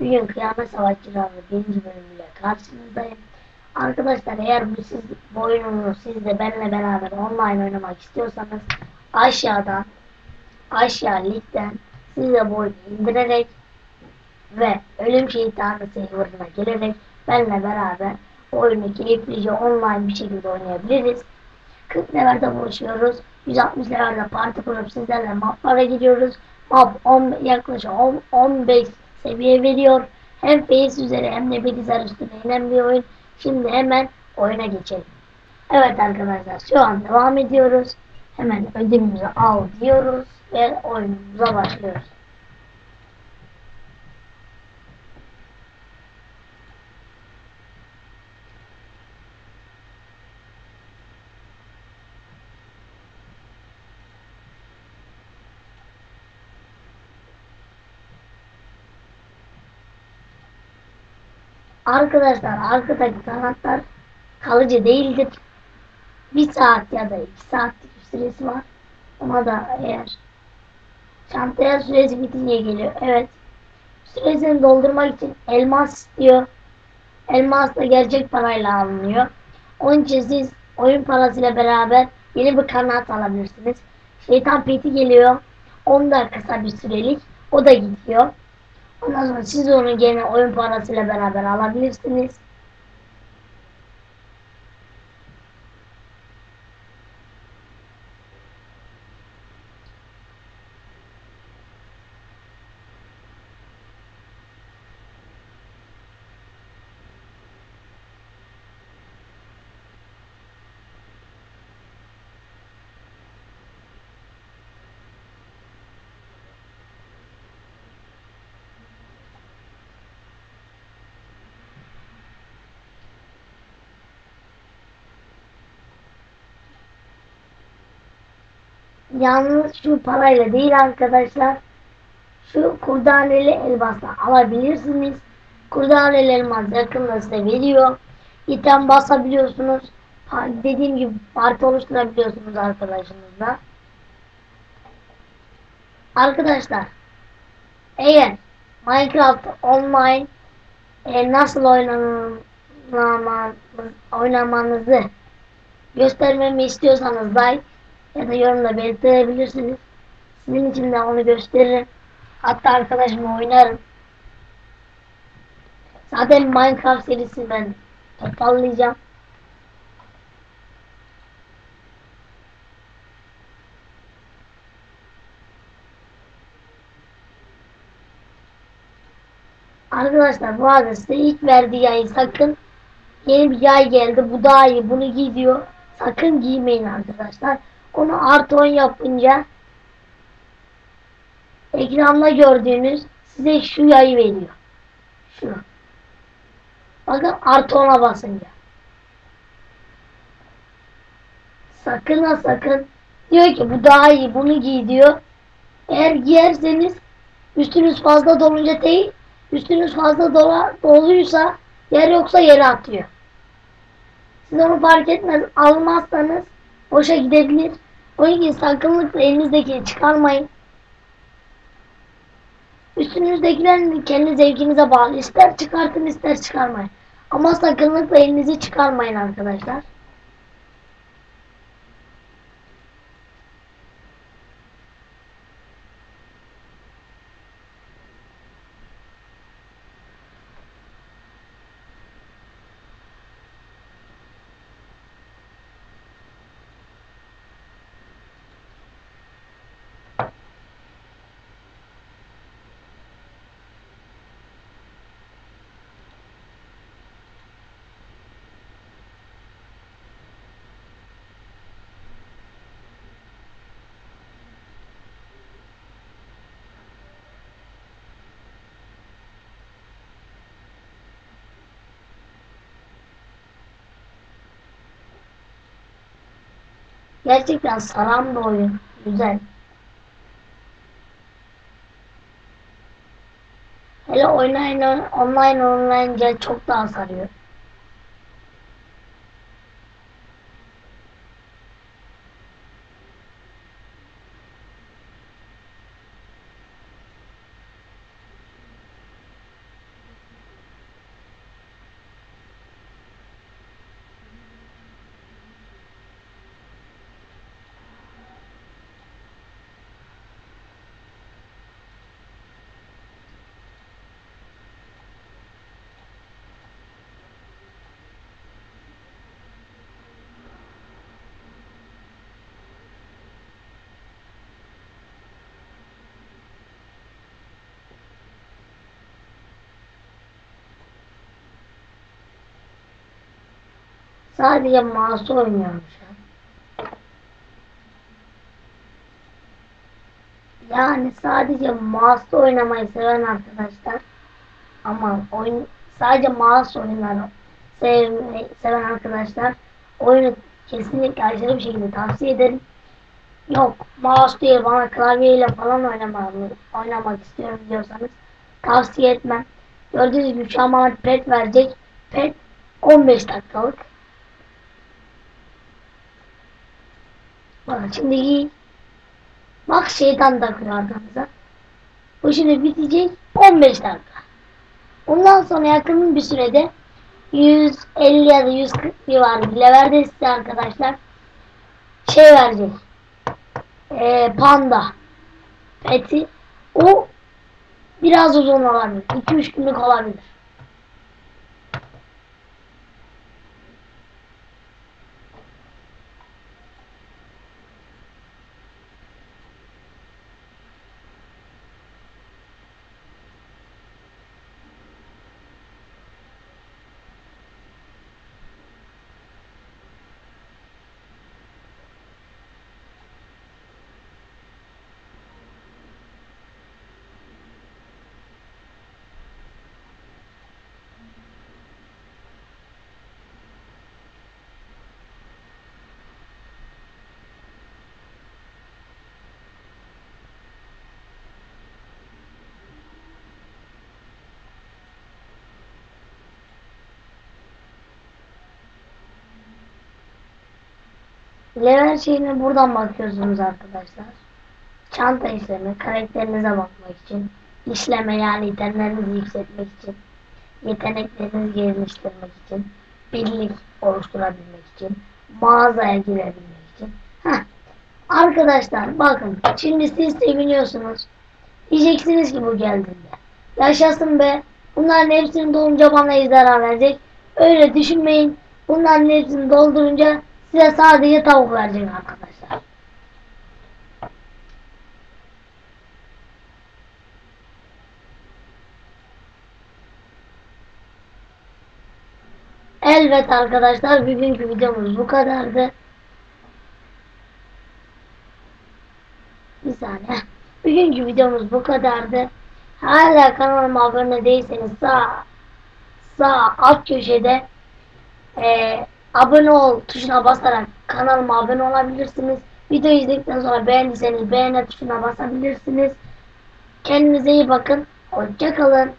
Bugün Kıyamet Savaşçıları birinci bölümüyle karşınızdayım. Arkadaşlar eğer bu, siz, bu oyununu siz de benimle beraber online oynamak istiyorsanız aşağıdan aşağı ligden siz de bu oyunu indirerek ve Ölüm Şeytanı serverına gelerek benimle beraber oyunu keyiflice online bir şekilde oynayabiliriz. 40 levelde buluşuyoruz. 160 levelde parti kurup sizlerle maplara gidiyoruz. Map 10, yaklaşık 10, 15 seviye veriyor. Hem face üzeri hem de bilgisayar üstüne inen bir oyun. Şimdi hemen oyuna geçelim. Evet arkadaşlar şu an devam ediyoruz. Hemen ödülümüzü al diyoruz ve oyunumuza başlıyoruz. Arkadaşlar arkadaki kanatlar kalıcı değildir. Bir saat ya da iki saatlik bir süresi var. Ona da eğer çantaya süresi bitince geliyor. Evet. Süresini doldurmak için elmas istiyor. Elmas da gerçek parayla alınıyor. Onun için siz oyun parasıyla beraber yeni bir kanat alabilirsiniz. Şeytan peti geliyor. Onda kısa bir sürelik. O da gidiyor. Ondan sonra siz onu gene oyun parasıyla beraber alabilirsiniz. Yalnız şu parayla değil arkadaşlar. Şu kurdaneli elbasla alabilirsiniz. Kurdaneli elmas yakında size veriyor. İtem basabiliyorsunuz. Dediğim gibi parti oluşturabiliyorsunuz arkadaşınızla. Arkadaşlar eğer Minecraft online e, nasıl oynamanızı, oynamanızı göstermemi istiyorsanız like ya da yorumda belirtebilirsiniz. Sizin için de onu gösteririm. Hatta arkadaşımla oynarım. Zaten Minecraft serisi ben toparlayacağım. Arkadaşlar bu arada size ilk verdiği yayı sakın yeni bir yay geldi bu daha iyi bunu giy diyor. Sakın giymeyin arkadaşlar. Onu artı 10 yapınca ekranda gördüğünüz size şu yayı veriyor. Şu. Bakın artı 10'a basınca. Sakın ha sakın. Diyor ki bu daha iyi bunu giy diyor. Eğer giyerseniz üstünüz fazla dolunca değil üstünüz fazla dola, doluysa yer yoksa yere atıyor. Siz onu fark etmez almazsanız boşa gidebilir. O yüzden sakınlıkla elinizdekini çıkarmayın. Üstünüzdekilerin kendi zevkinize bağlı. İster çıkartın ister çıkarmayın. Ama sakınlıkla elinizi çıkarmayın arkadaşlar. Gerçekten saran bir oyun. Güzel. Hele online online oynayınca çok daha sarıyor. Sadece mouse oynuyormuş ya. Yani sadece mouse oynamayı seven arkadaşlar ama oyun sadece mouse oyunları sevmeyi seven arkadaşlar oyunu kesinlikle aşırı bir şekilde tavsiye ederim. Yok mouse değil bana klavyeyle falan oynamak, oynamak istiyorum diyorsanız tavsiye etmem. Gördüğünüz gibi şu an bana pet verecek. Pet 15 dakikalık. Bak şimdi giy. Bak şeytan takıyor arkamıza. Bu şimdi bitecek 15 dakika. Ondan sonra yakın bir sürede 150 ya da 140 civarı bir levelde size arkadaşlar şey verecek. Ee, panda peti. O biraz uzun olabilir. 2-3 günlük olabilir. Level şeyine buradan bakıyorsunuz arkadaşlar. Çanta işleme, karakterinize bakmak için, işleme yani itemlerinizi yükseltmek için, yeteneklerinizi geliştirmek için, birlik oluşturabilmek için, mağazaya girebilmek için. Heh. Arkadaşlar bakın şimdi siz seviniyorsunuz. Diyeceksiniz ki bu geldiğinde. Yaşasın be. Bunların hepsini dolunca bana ejderha verecek. Öyle düşünmeyin. Bunların hepsini doldurunca size sadece tavuk verecek arkadaşlar. Evet arkadaşlar bugünkü videomuz bu kadardı. Bir saniye. Bugünkü videomuz bu kadardı. Hala kanalıma abone değilseniz sağ sağ alt köşede e, abone ol tuşuna basarak kanalıma abone olabilirsiniz. Video izledikten sonra beğendiyseniz beğene tuşuna basabilirsiniz. Kendinize iyi bakın. Hoşçakalın.